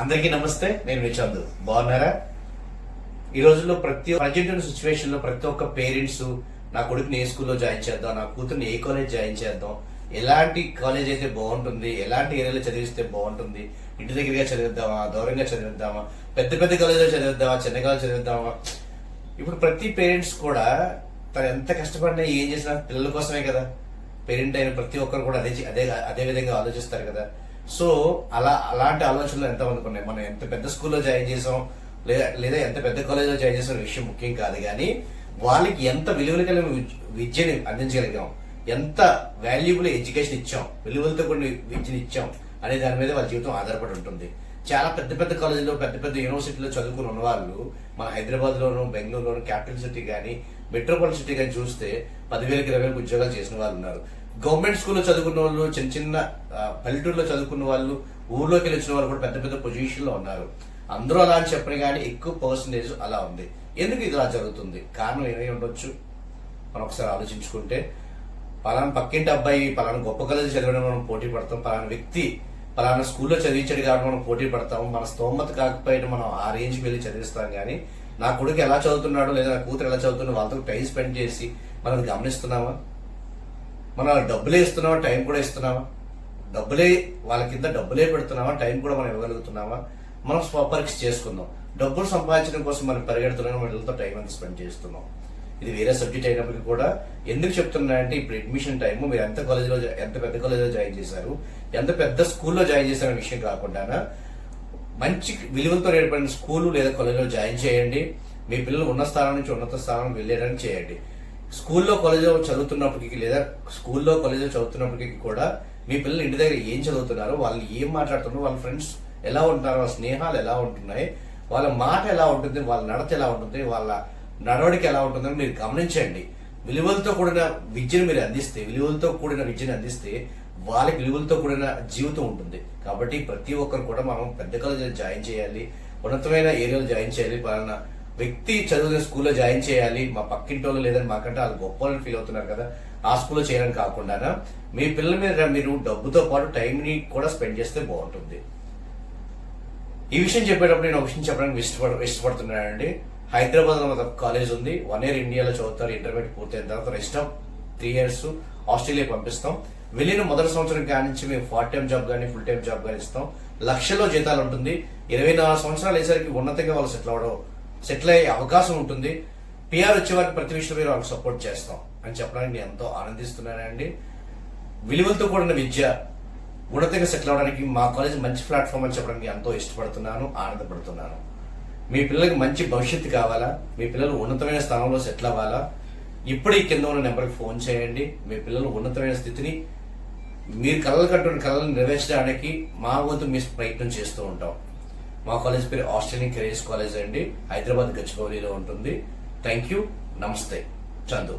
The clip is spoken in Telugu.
అందరికీ నమస్తే నేను మీ బాగున్నారా? ఈ రోజుల్లో ప్రతి ప్రజెంట్ సిచ్యువేషన్లో ప్రతి ఒక్క పేరెంట్స్ నా కొడుకుని ఏ స్కూల్లో జాయిన్ చేద్దాం నా కూతుర్ని ఏ కాలేజ్ జాయిన్ చేద్దాం ఎలాంటి కాలేజ్ అయితే బాగుంటుంది ఎలాంటి ఏరియాలో చదివిస్తే బాగుంటుంది ఇంటి దగ్గరగా చదివిద్దామా దూరంగా చదివిద్దామా పెద్ద పెద్ద కాలేజ్లో చదివిద్దామా చిన్న కాలేజ్ చదివిద్దామా? ఇప్పుడు ప్రతి పేరెంట్స్ కూడా తను ఎంత కష్టపడినా ఏం చేసినా పిల్లల కోసమే కదా. పేరెంట్ అయిన ప్రతి ఒక్కరు కూడా అదే అదే అదే విధంగా ఆలోచిస్తారు కదా. సో అలా అలాంటి ఆలోచనలు ఎంతమందికి ఉన్నాయి? మనం ఎంత పెద్ద స్కూల్లో జాయిన్ చేసాం లేదా లేదా ఎంత పెద్ద కాలేజ్లో జాయిన్ చేసిన విషయం ముఖ్యం కాదు. కానీ వాళ్ళకి ఎంత విలువలు కలిగిన విద్యని అందించగలిగాం ఎంత వాల్యుబుల్ ఎడ్యుకేషన్ ఇచ్చాం విలువలతో కొన్ని విద్యను ఇచ్చాం అనే దాని మీద వాళ్ళ జీవితం ఆధారపడి ఉంటుంది. చాలా పెద్ద పెద్ద కాలేజీలో పెద్ద పెద్ద యూనివర్సిటీలో చదువుకుని ఉన్న వాళ్ళు మన హైదరాబాద్లోను బెంగళూరులోను క్యాపిటల్ సిటీ కానీ మెట్రోపాలిటన్ సిటీ కానీ చూస్తే పదివేలకు ఇరవై వేలకు ఉద్యోగాలు చేసిన వాళ్ళు ఉన్నారు. గవర్నమెంట్ స్కూల్లో చదువుకున్న వాళ్ళు చిన్న చిన్న పల్లెటూరులో చదువుకున్న వాళ్ళు ఊర్లోకి వెళ్ళి వచ్చిన వాళ్ళు కూడా పెద్ద పెద్ద పొజిషన్లో ఉన్నారు. అందరూ అలా అని చెప్పిన కానీ ఎక్కువ పర్సంటేజ్ అలా ఉంది. ఎందుకు ఇది అలా జరుగుతుంది? కారణం ఏమై ఉండొచ్చు? మనం ఒకసారి ఆలోచించుకుంటే పలానా పక్కింటి అబ్బాయి పలానా గొప్ప కాలేజీ చదవడం మనం పోటీ పడతాం. పలానా వ్యక్తి పలానా స్కూల్లో చదివించాడు కాబట్టి మనం పోటీ పడతాం. మన స్తోమత కాకపోయినా మనం ఆ రేంజ్కి వెళ్ళి చదివిస్తాం కానీ నా కొడుకు ఎలా చదువుతున్నాడో లేదా నా కూతురు ఎలా చదువుతున్నాడో వాళ్ళతో టైం స్పెండ్ చేసి మనం గమనిస్తున్నామా? మనం డబ్బులే ఇస్తున్నావా? టైం కూడా ఇస్తున్నావా? డబ్బులే వాళ్ళ కింద డబ్బులే పెడుతున్నామా టైం కూడా మనం ఇవ్వగలుగుతున్నామా మనం స్వపరీక్ష చేసుకుందాం. డబ్బులు సంపాదించడం కోసం మనం పరిగెడుతున్నాం వీళ్ళతో టైం అంతా స్పెండ్ చేస్తున్నాం. ఇది వేరే సబ్జెక్ట్ అయినప్పటికీ కూడా ఎందుకు చెప్తున్నానంటే ఇప్పుడు అడ్మిషన్ టైము మీరు ఎంత కాలేజీలో ఎంత పెద్ద కాలేజీలో జాయిన్ చేశారు ఎంత పెద్ద స్కూల్లో జాయిన్ చేశారనే విషయం కాకుండా మంచి విలువలతో ఏర్పడిన స్కూలు లేదా కాలేజీలో జాయిన్ చేయండి. మీ పిల్లలు ఉన్న స్థానం నుంచి ఉన్నత స్థానం వెళ్ళేయడానికి చేయండి. స్కూల్లో కాలేజీలో చదువుతున్నప్పటికీ లేదా స్కూల్లో కాలేజీలో చదువుతున్నప్పటికీ కూడా మీ పిల్లలు ఇంటి దగ్గర ఏం చదువుతున్నారు వాళ్ళు ఏం మాట్లాడుతున్నారు వాళ్ళ ఫ్రెండ్స్ ఎలా ఉంటున్నారు వాళ్ళ స్నేహాలు ఎలా ఉంటున్నాయి వాళ్ళ మాట ఎలా ఉంటుంది వాళ్ళ నడత ఎలా ఉంటుంది వాళ్ళ నడవడిక ఎలా ఉంటుందని మీరు గమనించండి. విలువలతో కూడిన విద్యను మీరు అందిస్తే విలువలతో కూడిన విద్యను అందిస్తే వాళ్ళకి విలువలతో కూడిన జీవితం ఉంటుంది. కాబట్టి ప్రతి ఒక్కరు కూడా మనం పెద్ద కాలేజీలో జాయిన్ చేయాలి ఉన్నతమైన ఏరియాలో జాయిన్ చేయాలి పలానా వ్యక్తి చదువుతున్న స్కూల్లో జాయిన్ చేయాలి మా పక్కింటి వాళ్ళు లేదని మాకంటే వాళ్ళు గొప్ప వాళ్ళని ఫీల్ అవుతున్నారు కదా ఆ స్కూల్లో చేయడం కాకుండా మీ పిల్లల మీద మీరు డబ్బుతో పాటు టైంని కూడా స్పెండ్ చేస్తే బాగుంటుంది. ఈ విషయం చెప్పేటప్పుడు నేను ఒక విషయం చెప్పడానికి ఇష్టపడ ఇష్టపడుతున్నానండి. హైదరాబాద్లో ఒక కాలేజ్ ఉంది. వన్ ఇయర్ ఇండియాలో చదువుతారు. ఇంటర్మీడియట్ పూర్తయిన తర్వాత rest of three years Australia పంపిస్తాం. వెళ్ళిన మొదటి సంవత్సరం కాడి నుంచి మేము పార్ట్ టైం జాబ్ కానీ ఫుల్ టైం జాబ్ కానీ ఇస్తాం. లక్షల్లో జీతాలు ఉంటుంది. ఇరవై నాలుగు సంవత్సరాలు అయ్యేసరికి ఉన్నతంగా వాళ్ళు సెటిల్ అవడం సెటిల్ అయ్యే అవకాశం ఉంటుంది. పిఆర్ వచ్చే వారికి ప్రతి విషయంలో మీరు వాళ్ళకి సపోర్ట్ చేస్తాం అని చెప్పడానికి నేను ఎంతో ఆనందిస్తున్నానండి. విలువలతో కూడిన విద్య ఉన్నతంగా సెటిల్ అవడానికి మా కాలేజ్ మంచి ప్లాట్ఫామ్ అని చెప్పడానికి ఎంతో ఇష్టపడుతున్నాను ఆనందపడుతున్నాను. మీ పిల్లలకి మంచి భవిష్యత్తు కావాలా? మీ పిల్లలు ఉన్నతమైన స్థానంలో సెటిల్ అవ్వాలా? ఇప్పుడు ఈ కింద ఉన్న నెంబర్కి ఫోన్ చేయండి. మీ పిల్లలు ఉన్నతమైన స్థితిని మీరు కళ్ళు కట్టుకున్న కళలను నెరవేర్చడానికి మా వంతు మీ ప్రయత్నం చేస్తూ ఉంటాం. మా కాలేజ్ పేరు ఆస్ట్రేలియన్ కెరీర్స్ కాలేజ్ అండి. హైదరాబాద్ గచ్చిబౌలిలో ఉంటుంది. థ్యాంక్ యూ నమస్తే. చందు.